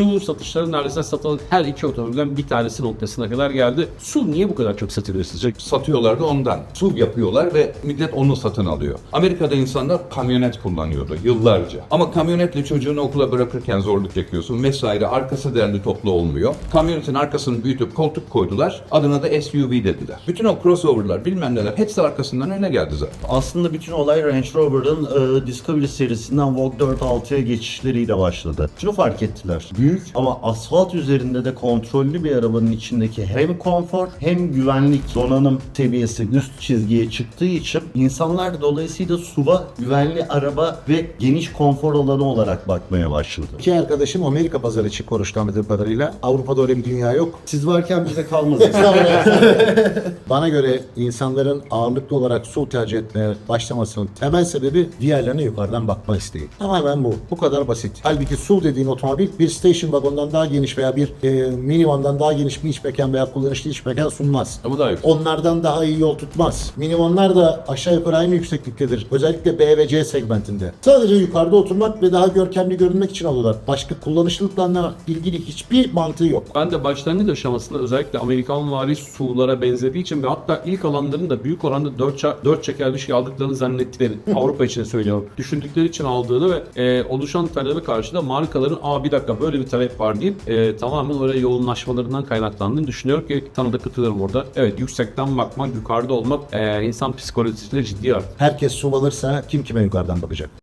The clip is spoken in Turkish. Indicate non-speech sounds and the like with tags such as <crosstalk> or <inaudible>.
su satışları neredeyse satılan her iki otomobilden bir tanesi noktasına kadar geldi. Su niye bu kadar çok satılıyor sizce? Satıyorlar da ondan. SUV yapıyorlar ve millet onu satın alıyor. Amerika'da insanlar kamyonet kullanıyordu yıllarca. Ama kamyonetle çocuğunu okula bırakırken zorluk çekiyorsun vesaire. Arkası derli toplu olmuyor. Kamyonetin arkasını büyütüp koltuk koydular. Adına da SUV dediler. Bütün o crossover'lar bilmem neler hepsi arkasından öne geldi zaten. Aslında bütün olay Range Rover'ın e, Discovery serisinden Vogue 4.6'ya geçişleriyle başladı. Şunu fark ettiler. Büyük ama asfalt üzerinde de kontrollü bir arabanın içindeki hem konfor hem güvenlik donanım seviyesi üst çizgiye çıktığı için insanlar dolayısıyla SUV'a güvenli araba ve geniş konfor alanı olarak bakmaya başladı. İki arkadaşım Amerika pazarı için konuştu anladığım kadarıyla. Avrupa'da öyle bir dünya yok. Siz varken bize kalmadı. <laughs> Bana göre insanların ağırlıklı olarak su tercih etmeye başlamasının temel sebebi diğerlerine yukarıdan bakma isteği. Tamamen bu. Bu kadar basit. Halbuki su dediğin otomobil bir station wagon'dan daha geniş veya bir e, minivandan daha geniş bir iç mekan veya kullanışlı iç mekan sunmaz. Ama daha yok. Onlardan daha iyi yol tutmaz. Minivanlar da aşağı yukarı aynı yüksekliktedir. Özellikle B ve C segmentinde. Sadece yukarıda oturmak ve daha görkemli görünmek için alıyorlar. Başka kullanışlılıklarla ilgili hiçbir mantığı yok. Ben de başlangıç aşamasında özellikle Amerikan vari sulara benzediği için ve hatta ilk alanların da büyük oranda 4, 4 çeker bir şey aldıklarını zannettikleri Avrupa için söylüyorum. Düşündükleri için aldığını ve e, oluşan talebe karşı da markaların aa bir dakika böyle bir talep var deyip e, tamamen oraya yoğunlaşmalarından kaynaklandığını düşünüyorum ki sana da katılıyorum orada. Evet yüksekten bakmak, yukarıda olmak e, insan psikolojisinde ciddi artık. Herkes su alırsa kim kime yukarıdan bakacak?